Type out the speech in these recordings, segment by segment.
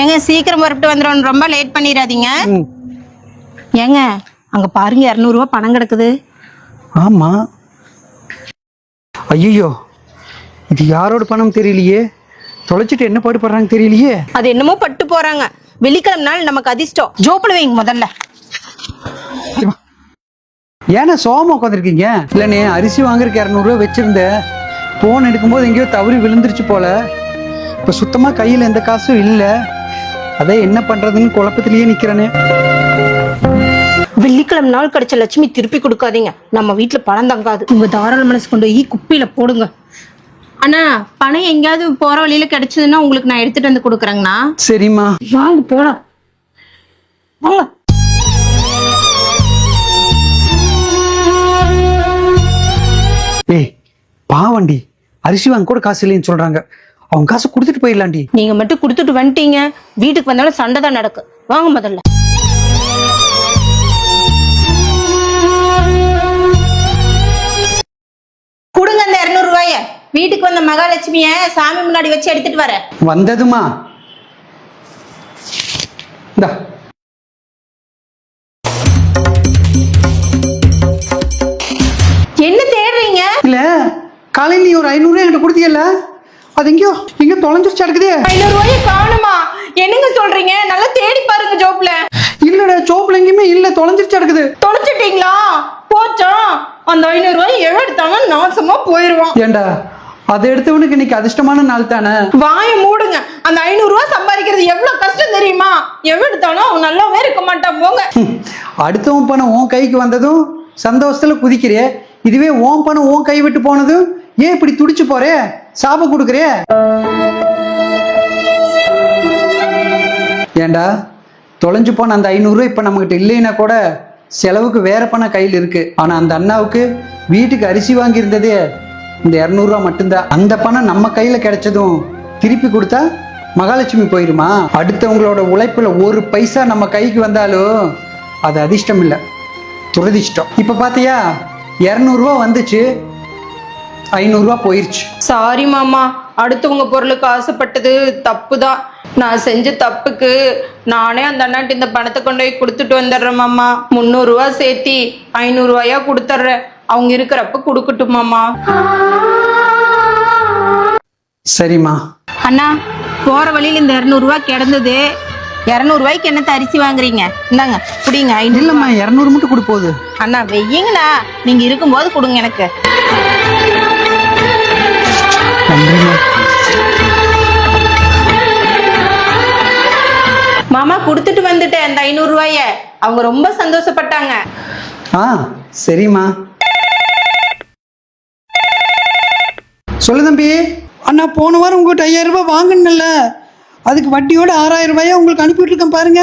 ஏங்க சீக்கிரம் புறப்பட்டு வந்துடும் ரொம்ப லேட் பண்ணிடாதீங்க. ஏங்க அங்க பாருங்க இரநூறுவா பணம் கிடக்குது. ஆமா. ஐயோ இது யாரோட பணம் தெரியலையே? தொலைச்சிட்டு என்ன பாடுபடுறாங்க தெரியலையே? அது என்னமோ பட்டு போறாங்க. வெள்ளிக்கிழமை நாள் நமக்கு அதிர்ஷ்டம். ஜோப்பில் வைங்க முதல்ல. ஏன்னா சோமா உட்காந்துருக்கீங்க இல்லைண்ணே அரிசி வாங்குறதுக்கு இரநூறுவா வச்சிருந்தேன். போன் எடுக்கும்போது எங்கேயோ தவறி விழுந்துருச்சு போல. இப்போ சுத்தமாக கையில் எந்த காசும் இல்லை. அதான் என்ன பண்ணுறதுன்னு குழப்பத்திலேயே நிற்கிறேனே வெள்ளிக்கிழமை நாள் கிடைச்ச லட்சுமி திருப்பி கொடுக்காதீங்க. நம்ம வீட்டுல பணம் தங்காது. உங்க தாராள மனசு கொண்டு போய் குப்பையில போடுங்க. அண்ணா பணம் எங்கேயாவது போற வழியில கிடைச்சதுன்னா உங்களுக்கு நான் எடுத்துட்டு வந்து கொடுக்குறேங்கண்ணா. சரிம்மா. வாங்க போலாம். வாங்க. ஏய் பாவண்டி அரிசி வாங்க கூட காசு இல்லைன்னு சொல்கிறாங்க அவங்க காசு கொடுத்துட்டு போயிடலாண்டி. நீங்க மட்டும் கொடுத்துட்டு வந்துட்டீங்க. வீட்டுக்கு வந்தாலும் சண்டை தான் நடக்கும் வாங்க முதல்ல. கொடுங்க அந்த இருநூறு ரூபாய. வீட்டுக்கு வந்த மகாலட்சுமிய சாமி முன்னாடி வச்சு எடுத்துட்டு வரேன் வந்ததுமா? இந்தா. என்ன தேடுறீங்க? இல்ல காலையில் நீ ஒரு ஐநூறு என்கிட்ட கொடுத்தியல்ல? அது எங்கேயோ எங்கேயோ தொலைஞ்சிருச்சு அடுக்குதே ஐநூறு ரூபாய காணுமா? என்னங்க சொல்றீங்க? நல்லா தேடி பாருங்க ஜோப்ல. இல்லடா சோப்புல எங்கேயுமே இல்ல தொலைஞ்சிருச்சு அடுக்குது தொலைச்சிட்டீங்களா போச்சா? அந்த ஐநூறு ரூபாய் எவன் எடுத்தாலும் நாசமா போயிருவான். ஏண்டா அதை எடுத்தவனுக்கு இன்னைக்கு அதிர்ஷ்டமான நாள் தானே? வாயை மூடுங்க. அந்த ஐநூறு ரூபாய் சம்பாதிக்கிறது எவ்வளவு கஷ்டம் தெரியுமா? எவன் எடுத்தாலும் அவன் நல்லாவே இருக்க மாட்டான். போங்க. அடுத்தவன் பணம் உன் கைக்கு வந்ததும் சந்தோஷத்துல குதிக்கிறியே இதுவே உன் பணம் உன் கை விட்டு போனதும் ஏன் இப்படி துடிச்சு போறே? சாப கொடுக்குறியே? ஏண்டா தொலைஞ்சு போன அந்த ஐநூறுரூவா இப்போ நம்மகிட்ட இல்லைன்னா கூட செலவுக்கு வேற பணம் கையில் இருக்கு. ஆனா அந்த அண்ணாவுக்கு வீட்டுக்கு அரிசி வாங்கியிருந்ததே இந்த இரநூறுவா மட்டும்தான். அந்த பணம் நம்ம கையில கிடைச்சதும் திருப்பி கொடுத்தா மகாலட்சுமி போயிருமா? அடுத்தவங்களோட உழைப்புல ஒரு பைசா நம்ம கைக்கு வந்தாலும் அது அதிர்ஷ்டம் இல்லை. துரதிஷ்டம் இப்போ பார்த்தியா இரநூறுவா வந்துச்சு. ஐநூறுரூவா போயிருச்சு. சாரி மாமா அடுத்தவங்க பொருளுக்கு ஆசைப்பட்டது தப்பு தான் நான் செஞ்ச தப்புக்கு நானே அந்த அண்ணாட்டு இந்த பணத்தை கொண்டு போய் கொடுத்துட்டு வந்துடுறேன் மாமா. முந்நூறுரூவா சேர்த்தி ஐநூறுரூவாயா கொடுத்துட்றேன். அவங்க இருக்கிறப்ப கொடுக்கட்டும் மாமா. சரிம்மா. அண்ணா போற வழியில இந்த இரநூறுவா கிடந்தது. இரநூறுவாய்க்கு என்னத்த அரிசி வாங்குறீங்க? இந்தாங்க குடிங்க ஐநூறு இல்லைம்மா இரநூறு மட்டும் கொடு போகுது அண்ணா வெய்யுங்கண்ணா. நீங்க இருக்கும்போது கொடுங்க எனக்கு. கொடுத்துட்டு வந்துட்டேன் அந்த ஐநூறு ரூபாய. அவங்க ரொம்ப சந்தோஷப்பட்டாங்க. ஆ சரிம்மா. சொல்லு தம்பி. அண்ணா போன வாரம் உங்கள்கிட்ட ஐயாயிரம் ரூபாய் வாங்கினல அதுக்கு வட்டியோட ஆறாயிரம் ரூபாயை உங்களுக்கு அனுப்பிவிட்டுருக்கேன் பாருங்க.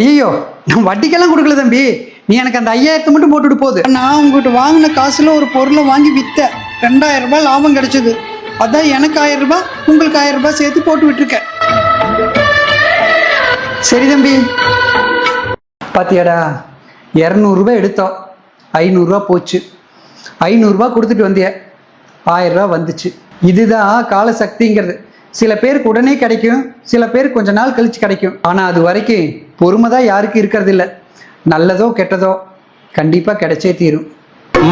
ஐயோ நான் வட்டிக்கெல்லாம் கொடுக்கல தம்பி. நீ எனக்கு அந்த ஐயாயிரத்தை மட்டும் போட்டுட்டு போகுது நான் உங்ககிட்ட வாங்கின காசுல ஒரு பொருளை வாங்கி விற்றேன் ரெண்டாயிரம் ரூபாய் லாபம் கிடைச்சது. அதான் எனக்கு ஆயிரம் ரூபாய் உங்களுக்கு ஆயிரம் ரூபாய் சேர்த்து போட்டு விட்டுருக்கேன் சரி தம்பி. பாத்தியாடா இரநூறுபா எடுத்தோம். ஐநூறுரூவா போச்சு. ஐநூறுரூவா கொடுத்துட்டு வந்திய. ஆயிரரூவா வந்துச்சு. இதுதான் காலசக்திங்கிறது. சில பேருக்கு உடனே கிடைக்கும் சில பேர் கொஞ்ச நாள் கழிச்சு கிடைக்கும். ஆனால் அது வரைக்கும் பொறுமை தான் யாருக்கும் இருக்கிறது இல்லை நல்லதோ கெட்டதோ கண்டிப்பாக கிடைச்சே தீரும்.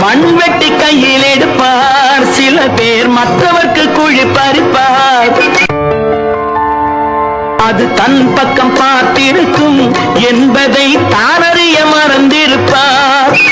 மண் வெட்டி கையில் எடுப்பார். சில பேர் மற்றவர்க்கு குழி பறிப்பார். அது தன் பக்கம் பார்த்திருக்கும் என்பதை தானறிய மறந்திருப்பார்.